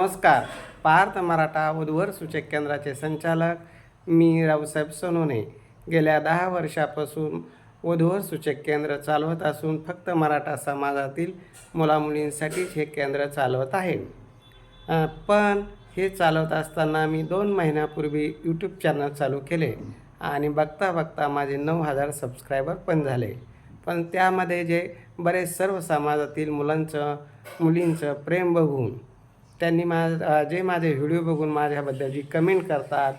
नमस्कार. पार्थ मराठा उद्वर सूचक केंद्राचे संचालक मी रावसाहेब सोनोने. गेल्या दहा वर्षापासून वधूवर सूचक केंद्र चालवत असून फक्त मराठा समाजातील मुलामुलींसाठीच हे केंद्र चालवत आहे. पण हे चालवत असताना मी दोन महिन्यापूर्वी यूट्यूब चॅनल चालू केले आणि बघता बघता माझे नऊ हजार सबस्क्रायबर पण झाले. पण त्यामध्ये जे बरेच सर्व समाजातील मुलांचं मुलींचं प्रेम बघून त्यांनी मा जे माझे व्हिडिओ बघून माझ्याबद्दल जी कमेंट करतात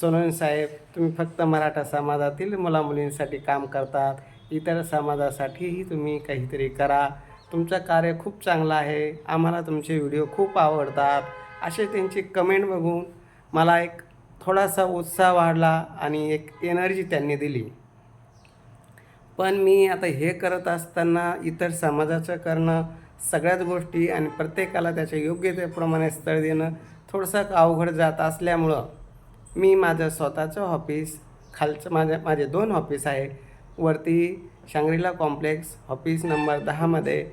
सोनवणे साहेब तुम्ही फक्त मराठा समाजातील मुलामुलींसाठी काम करतात इतर समाजासाठीही तुम्ही काहीतरी करा. तुमचं कार्य खूप चांगलं आहे आम्हाला तुमचे व्हिडिओ खूप आवडतात. असे त्यांची कमेंट बघून मला एक थोडासा उत्साह वाढला आणि एक एनर्जी त्यांनी दिली. पण मी आता हे करत असताना इतर समाजाचं करणं सगळ्याच गोष्टी आणि प्रत्येकाला त्याच्या योग्यतेप्रमाणे स्थळ देणं थोडंसं अवघड जात असल्यामुळं मी माझं स्वतःचं ऑफिस खालचं माझ्या माझे दोन ऑफिस आहे. वरती शांग्रीला कॉम्प्लेक्स ऑफिस नंबर दहामध्ये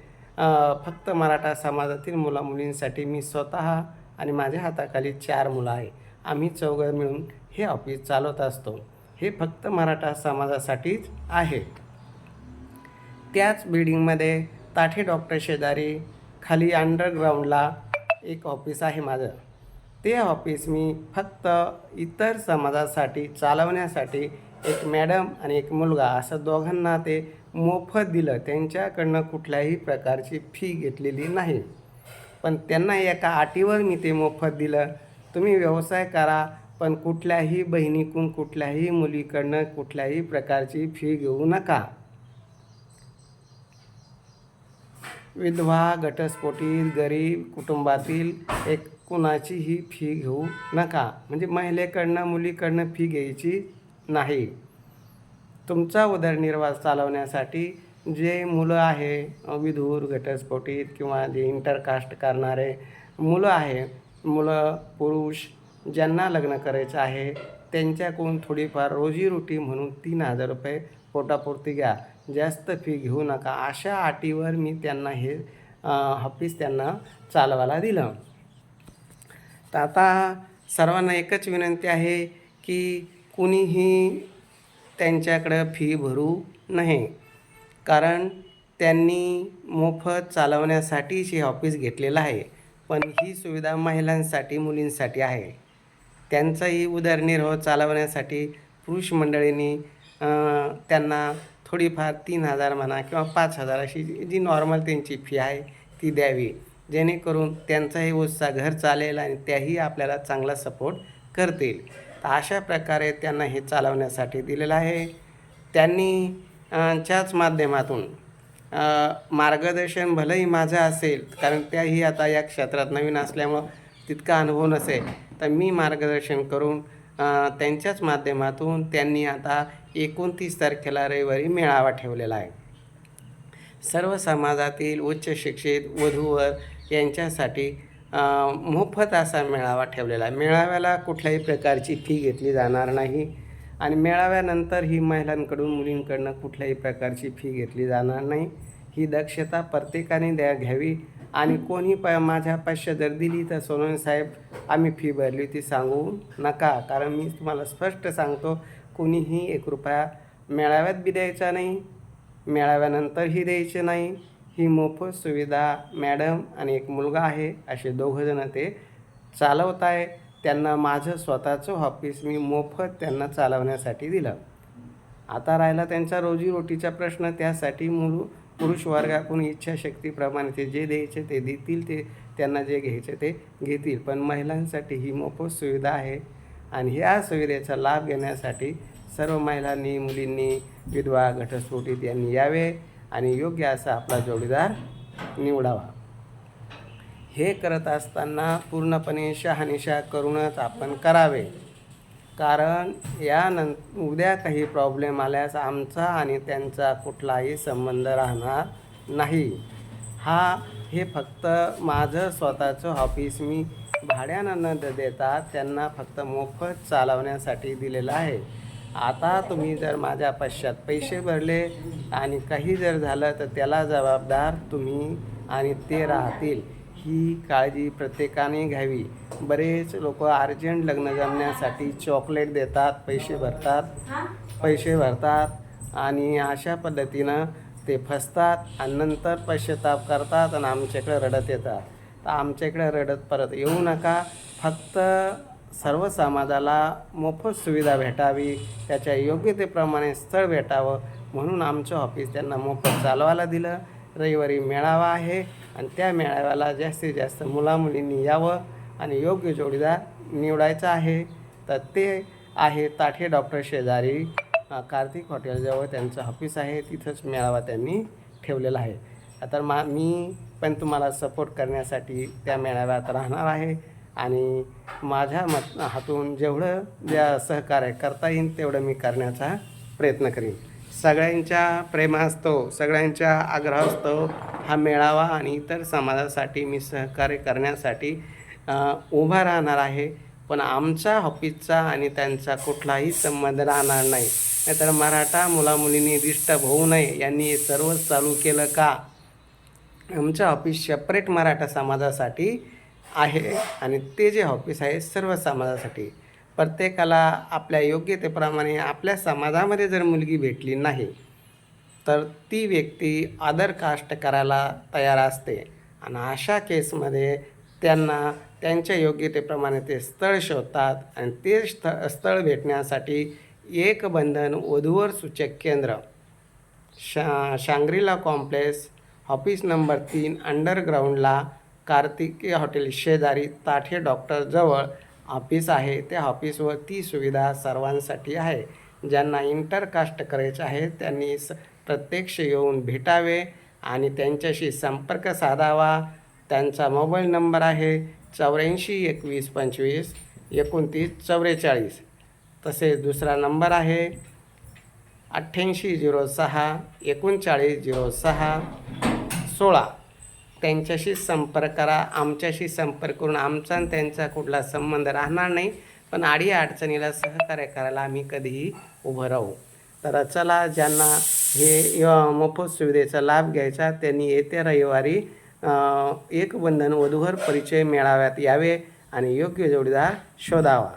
फक्त मराठा समाजातील मुलामुलींसाठी मी स्वतः आणि माझ्या हाताखाली चार मुलं आहे. आम्ही चौघं मिळून हे ऑफिस चालवत असतो. हे फक्त मराठा समाजासाठीच आहे. त्याच बिल्डिंगमध्ये ताठे डॉक्टर शेजारी खाली अंडरग्राऊंडला एक ऑफिस आहे माझं. ते ऑफिस मी फक्त इतर समाजासाठी चालवण्यासाठी एक मॅडम आणि एक मुलगा असं दोघांना ते मोफत दिलं. त्यांच्याकडनं कुठल्याही प्रकारची फी घेतलेली नाही. पण त्यांना एका अटीवर मी ते मोफत दिलं. तुम्ही व्यवसाय करा पण कुठल्याही बहिणीकडून कुठल्याही मुलीकडनं कुठल्याही प्रकारची फी घेऊ नका. विधवा घटस्फोटीत गरीब कुटुंबातील एक कुणाचीही फी घेऊ नका. म्हणजे महिलेकडनं मुलीकडनं फी घ्यायची नाही. तुमचा उदरनिर्वाह चालवण्यासाठी जे मुलं आहे विधूर घटस्फोटीत किंवा जे इंटरकास्ट करणारे मुलं आहे मुलं पुरुष ज्यांना लग्न करायचं आहे त्यांच्याकडून थोडीफार रोजीरोटी म्हणून तीन हजार रुपये पोटापुरती घ्या. जास्त फी घेऊ नका. अशा अटीवर मी त्यांना हे अ, ऑफिस त्यांना चालवायला दिलं. तर आता सर्वांना एकच विनंती आहे की कुणीही त्यांच्याकडं फी भरू नये. कारण त्यांनी मोफत चालवण्यासाठीच हे ऑफिस घेतलेलं आहे. पण ही सुविधा महिलांसाठी मुलींसाठी आहे. त्यांचाही उदरनिर्वाह चालवण्यासाठी पुरुष मंडळींनी त्यांना थोडीफार तीन हजार म्हणा किंवा पाच हजार अशी जी नॉर्मल त्यांची फी आहे ती द्यावी. जेणेकरून त्यांचाही उत्साह घर चालेल आणि त्याही आपल्याला चांगला सपोर्ट करतील. तर अशा प्रकारे त्यांना हे चालवण्यासाठी दिलेलं आहे. त्यांनी च्याच माध्यमातून मार्गदर्शन भलंही माझं असेल कारण त्याही आता या क्षेत्रात नवीन असल्यामुळं तितका अनुभव नसेल तर मी मार्गदर्शन करून त्यांच्याच माध्यमातून त्यांनी आता एकोणतीस तारखेला रविवारी मेळावा ठेवलेला आहे. सर्व समाजातील उच्च शिक्षित वधूवर यांच्यासाठी मोफत असा मेळावा ठेवलेला आहे. मेळाव्याला कुठल्याही प्रकारची फी घेतली जाणार नाही आणि मेळाव्यानंतर ही महिलांकडून मुलींकडनं कुठल्याही प्रकारची फी घेतली जाणार नाही. ही दक्षता प्रत्येकाने द्या घ्यावी. आणि कोणी प माझ्या पाचशे जर दिली तर सोनवणे साहेब आम्ही फी भरली ती सांगू नका कारण मी तुम्हाला स्पष्ट सांगतो कोणीही एक रुपया मेळाव्यात बी द्यायचा नाही मेळाव्यानंतरही द्यायचे नाही. ही मोफत सुविधा मॅडम आणि एक मुलगा आहे असे दोघंजणं ते चालवत आहे. त्यांना माझं स्वतःचं ऑफिस मी मोफत त्यांना चालवण्यासाठी दिलं. आता राहिला त्यांचा रोजीरोटीचा प्रश्न त्यासाठी मुलू पुरुष वर्गाकडून इच्छाशक्तीप्रमाणे ते जे द्यायचे ते देतील ते त्यांना जे घ्यायचे ते घेतील. पण महिलांसाठी ही मोफत सुविधा आहे आणि ह्या सुविधेचा लाभ घेण्यासाठी सर्व महिलांनी मुलींनी विधवा घटस्फोटीत यांनी यावे आणि योग्य असा आपला जोडीदार निवडावा. हे करत असताना पूर्णपणे शहानिशा करूनच आपण करावे. कारण यानं उद्या काही प्रॉब्लेम आल्यास आमचा आणि त्यांचा कुठलाही संबंध राहणार नाही. हा हे फक्त माझं स्वतःचं ऑफिस मी भाड्यानं न द- देता त्यांना फक्त मोफत चालवण्यासाठी दिलेलं आहे. आता तुम्ही जर माझ्या पश्चात पैसे भरले आणि काही जर झालं तर त्याला जबाबदार तुम्ही आणि ते राहतील. ही काळजी प्रत्येकाने घ्यावी. बरेच लोक अर्जंट लग्न जमण्यासाठी चॉकलेट देतात पैसे भरतात. पैसे भरतात आणि अशा पद्धतीनं ते फसतात आणि नंतर पश्चाताप करतात आणि आमच्याकडे रडत येतात. तर आमच्याकडे रडत परत येऊ नका. फक्त सर्व समाजाला मोफत सुविधा भेटावी. त्याच्या योग्यतेप्रमाणे स्थळ भेटावं म्हणून आमचं ऑफिस त्यांना मोफत चालवायला दिलं. रविवारी मेळावा आहे आणि त्या मेळाव्याला जास्तीत जास्त मुलामुलींनी यावं आणि योग्य जोडीदार निवडायचा आहे. तर ते आहे ताठे डॉक्टर शेजारी कार्तिक हॉटेलजवळ त्यांचं ऑफिस आहे. तिथंच मेळावा त्यांनी ठेवलेला आहे. आता मा मी पण तुम्हाला सपोर्ट करण्यासाठी त्या मेळाव्यात राहणार आहे आणि माझ्या मत हातून जेवढं ज्या सहकार्य करता येईल तेवढं मी करण्याचा प्रयत्न करीन. सगळ्यांच्या प्रेमास्तव सगळ्यांच्या आग्रहास्तव हा मेळावा आणि इतर समाजासाठी मी सहकार्य करण्यासाठी उभा राहणार आहे. पण आमच्या ऑफिसचा आणि त्यांचा कुठलाही संबंध राहणार नाही. नाहीतर मराठा मुलामुलींनी डिस्टर्ब होऊ नये. यांनी हे सर्वच चालू केलं का? आमच्या ऑफिस सेपरेट मराठा समाजासाठी आहे आणि ते जे ऑफिस आहे सर्व समाजासाठी. प्रत्येकाला आपल्या योग्यतेप्रमाणे आपल्या समाजामध्ये जर मुलगी भेटली नाही तर ती व्यक्ती आदर कास्ट करायला तयार असते. आणि अशा केसमध्ये त्यांना त्यांच्या योग्यतेप्रमाणे ते स्थळ शोधतात आणि ते स्थ स्थळ भेटण्यासाठी एक बंधन वधूवर सूचक केंद्र. शा शांग्रीला कॉम्प्लेक्स ऑफिस नंबर तीन अंडरग्राऊंडला कार्तिकी हॉटेल शेजारी ताठे डॉक्टरजवळ ऑफिस आहे त्या ऑफिसवर ती सुविधा सर्वांसाठी आहे. ज्यांना इंटरकास्ट करायचे आहे त्यांनी स प्रत्यक्ष येऊन भेटावे आणि त्यांच्याशी संपर्क साधावा. त्यांचा मोबाईल नंबर आहे चौऱ्याऐंशी एकवीस पंचवीस एकोणतीस चौवेचाळीस. तसेच दुसरा नंबर आहे अठ्ठ्याऐंशी झिरो सहा एकोणचाळीस झिरो सहा सोळा. त्यांच्याशी संपर्क करा आमच्याशी संपर्क करून आमचा आणि त्यांचा कुठला संबंध राहणार नाही पण आडी अडचणीला सहकार्य करायला आम्ही कधीही उभं राहू. तर चला ज्यांना हे मोफत सुविधेचा लाभ घ्यायचा त्यांनी येत्या रविवारी एक बंधन वधूवर परिचय मेळाव्यात यावे आणि योग्य जोडीदार शोधावा.